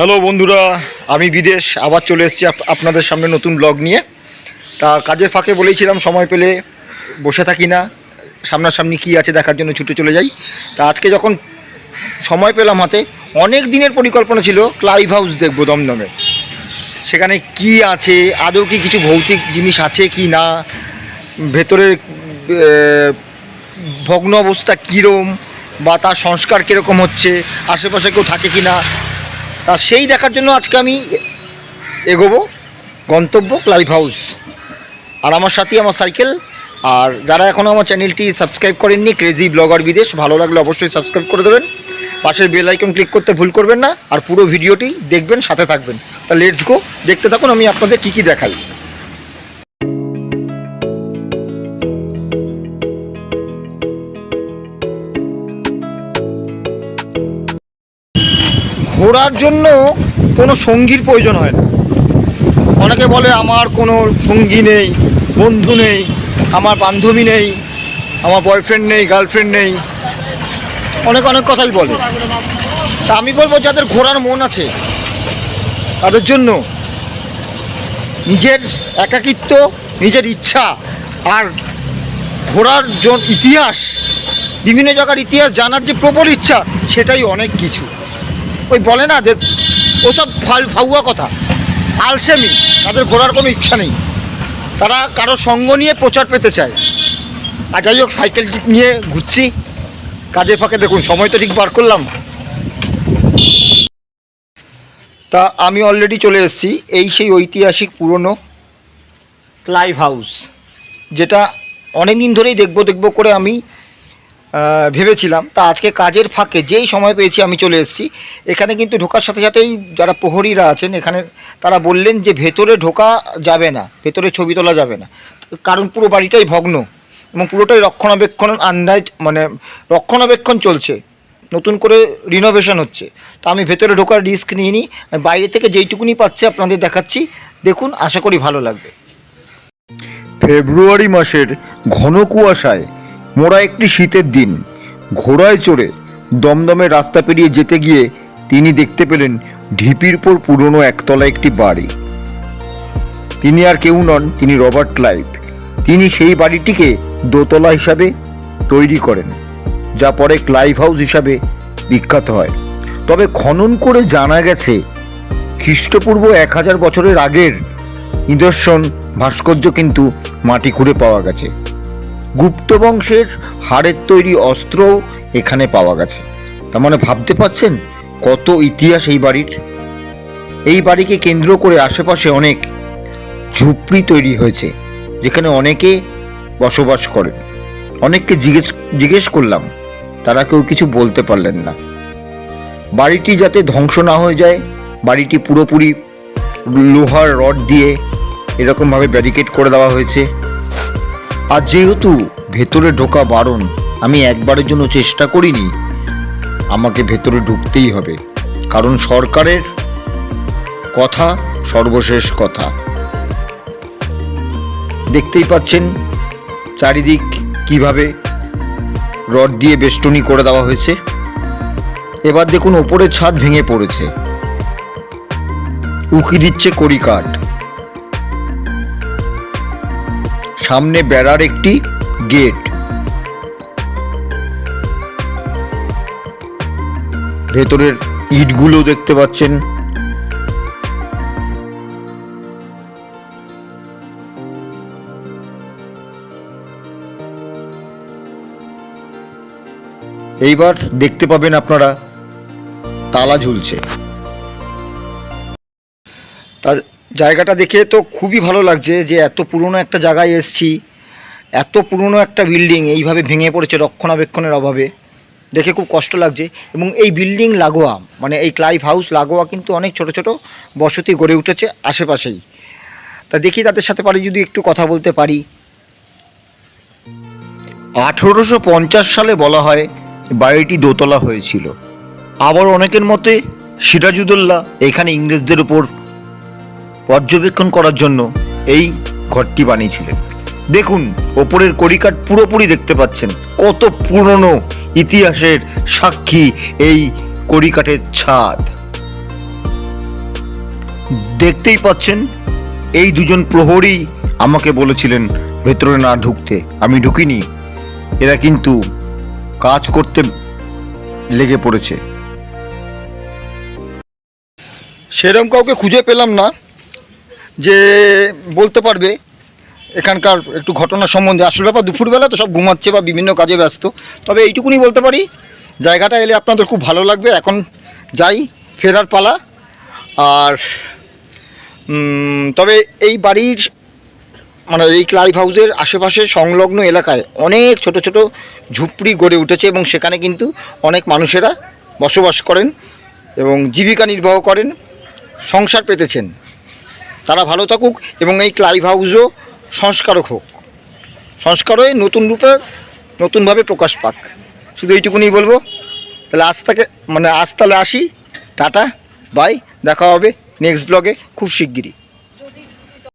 Hello বন্ধুরা, আমি বিদেশ, আবার চলে এসেছি আপ- আপনাদের সামনে নতুন ব্লগ নিয়ে। তা কাজের ফাঁকে বলেইছিলাম সময় পেলে বসে থাকি না, সামনাসামনি কী আছে দেখার জন্য ছুটে চলে যাই। তা আজকে যখন সময় পেলাম হাতে, অনেক দিনের পরিকল্পনা ছিল ক্লাইভ হাউস দেখব দমদমে। সেখানে কি আছে, আদৌ কি কিছু ভৌতিক জিনিস আছে কি না ভেতরে ভগ্ন অবস্থা কীরম, বা তার সংস্কার কীরকম হচ্ছে, আশেপাশে কেউ থাকে কি না তা সেই দেখার জন্য আজকে আমি এগোবো, গন্তব্য ক্লাইভ হাউস আর আমার সাথে, আমার সাইকেল। আর যারা এখনও আমার চ্যানেলটি সাবস্ক্রাইব করেননি ক্রেজি ব্লগার বিদেশ, ভালো লাগলে অবশ্যই সাবস্ক্রাইব করে দেবেন। পাশের বেল আইকন ক্লিক করতে ভুল করবেন না। আর পুরো ভিডিওটি দেখবেন, সাথে থাকবেন। তা লেটস গো দেখতে থাকুন, আমি আপনাদের কী কী দেখাই। ঘোরার জন্য কোনো সঙ্গীর প্রয়োজন হয় না। অনেকে বলে, আমার কোনো সঙ্গী নেই, বন্ধু নেই, আমার বান্ধবী নেই, আমার বয়ফ্রেন্ড নেই গার্লফ্রেন্ড নেই। অনেক অনেক কথাই বলে। তা আমি বলব, যাদের ঘোরার মন আছে, তাদের জন্য নিজের একাকিত্ব, নিজের ইচ্ছা আর ঘোরার ইতিহাস, বিভিন্ন জায়গার ইতিহাস জানার যে প্রবল ইচ্ছা, সেটাই অনেক কিছু। ওই বলে না যে ওসব ফাল ফাউয়া কথা। আলসেমি, তাদের ঘোরার কোনো ইচ্ছা নেই। তারা কারও সঙ্গ নিয়ে প্রচার পেতে চায়। আর যাই হোক, সাইকেল নিয়ে ঘুরছি। কাজে ফাঁকে দেখুন, সময় তো ঠিক বার করলাম। তা আমি অলরেডি চলে এসেছি, এই সেই ঐতিহাসিক পুরনো ক্লাইভ হাউস যেটা অনেক দিন ধরেই দেখব দেখব করে আমি ভেবেছিলাম। তা আজকে কাজের ফাঁকে যেই সময় পেয়েছি আমি চলে এসেছি। এখানে কিন্তু ঢোকার সাথে সাথেই যারা প্রহরীরা আছেন, এখানে তারা বললেন যে ভেতরে ঢোকা যাবে না, ভেতরে ছবি তোলা যাবে না। কারণ পুরো বাড়িটাই ভগ্ন এবং পুরোটাই রক্ষণাবেক্ষণ আন্দাজ মানে রক্ষণাবেক্ষণ চলছে। নতুন করে রিনোভেশন হচ্ছে। তা আমি ভেতরে ঢোকার রিস্ক নিয়ে নিই। বাইরে থেকে যেইটুকুনি পাচ্ছি আপনাদের দেখাচ্ছি। দেখুন, আশা করি ভালো লাগবে। ফেব্রুয়ারি মাসের ঘন কুয়াশায় মোড়া একটি শীতের দিন। ঘোড়ায় চড়ে দমদমে রাস্তা পেরিয়ে যেতে গিয়ে তিনি দেখতে পেলেন ঢিপির পর পুরনো একতলা একটি বাড়ি। তিনি আর কেউ নন, তিনি রবার্ট ক্লাইভ। তিনি সেই বাড়িটিকে দোতলা হিসাবে তৈরি করেন, যা পরে ক্লাইভ হাউস হিসাবে বিখ্যাত হয়। তবে খনন করে জানা গেছে, খ্রিস্টপূর্ব এক হাজার বছরের আগের নিদর্শন ভাস্কর্য কিন্তু মাটি খুঁড়ে পাওয়া গেছে। গুপ্ত বংশের হাড়ের তৈরি অস্ত্রও এখানে পাওয়া গেছে। তার মানে ভাবতে পাচ্ছেন কত ইতিহাস এই বাড়ির? এই বাড়িকে কেন্দ্র করে আশেপাশে অনেক ঝুপড়ি তৈরি হয়েছে, যেখানে অনেকে বসবাস করেন। অনেককে জিজ্ঞেস জিজ্ঞেস করলাম, তারা কেউ কিছু বলতে পারলেন না। বাড়িটি যাতে ধ্বংস না হয়ে যায়, বাড়িটি পুরোপুরি লোহার রড দিয়ে এরকমভাবে ব্যারিকেড করে দেওয়া হয়েছে। আর যেহেতু ভেতরে ঢোকা বারণ, আমি একবারের জন্য চেষ্টা করিনি, আমাকে ভেতরে ঢুকতেই হবে। কারণ সরকারের কথা সর্বশেষ কথা। দেখতেই পাচ্ছেন চারিদিক কীভাবে রড দিয়ে বেষ্টনী করে দেওয়া হয়েছে। এবার দেখুন ওপরের ছাদ ভেঙে পড়েছে। উকি দিচ্ছে কড়ি সামনে বেড়ার একটি গেট। ভেতরের ইটগুলো দেখতে পাচ্ছেন। এইবার দেখতে পাবেন আপনারা তালা ঝুলছে। জায়গাটা দেখে তো খুবই ভালো লাগছে যে এত পুরনো একটা জায়গায় এসছি, এত পুরনো একটা বিল্ডিং এইভাবে ভেঙে পড়েছে রক্ষণাবেক্ষণের অভাবে। দেখে খুব কষ্ট লাগছে এবং এই বিল্ডিং লাগোয়া মানে এই ক্লাইভ হাউস লাগোয়া কিন্তু অনেক ছোট ছোট বসতি গড়ে উঠেছে আশেপাশেই। তা দেখি তাদের সাথে পারি যদি একটু কথা বলতে পারি। আঠেরোশো পঞ্চাশ সালে বলা হয় বাড়িটি দোতলা হয়েছিল। আবার অনেকের মতে সিরাজুদৌল্লা এখানে ইংরেজদের উপর পর্যবেক্ষণ করার জন্য এই ঘরটি বানিয়েছিলেন। দেখুন, ওপরের কড়িকাঠ পুরোপুরি দেখতে পাচ্ছেন। কত পুরনো ইতিহাসের সাক্ষী এই কড়িকাঠের ছাদ। দেখতেই পাচ্ছেন, এই দুজন প্রহরী আমাকে বলেছিলেন, ভেতরে না ঢুকতে, আমি ঢুকিনি। এরা কিন্তু কাজ করতে লেগে পড়েছে। সেরকম কাউকে খুঁজে পেলাম না। যে বলতে পারবে এখানকার একটু ঘটনা সম্বন্ধে। আসল ব্যাপার, দুপুরবেলা তো সব ঘুমাচ্ছে বা বিভিন্ন কাজে ব্যস্ত। তবে এইটুকুনি বলতে পারি, জায়গাটা এলে আপনাদের খুব ভালো লাগবে। এখন যাই, ফেরার পালা। আর তবে এই বাড়ির মানে এই ক্লাইভ হাউসের আশেপাশে সংলগ্ন এলাকায় অনেক ছোট ছোট ঝুপড়ি গড়ে উঠেছে এবং সেখানে কিন্তু অনেক মানুষেরা বসবাস করেন এবং জীবিকা নির্বাহ করেন, সংসার পেতেছেন। তারা ভালো থাকুক এবং এই ক্লাইভ হাউসও সংস্কারক হোক। সংস্কার নতুন রূপে নতুনভাবে প্রকাশ পাক। শুধু এইটুকুনি বলব। তাহলে আজ থেকে মানে আজ তাহলে আসি। Tata, bye. দেখা হবে নেক্সট ব্লগে খুব শিগগিরই।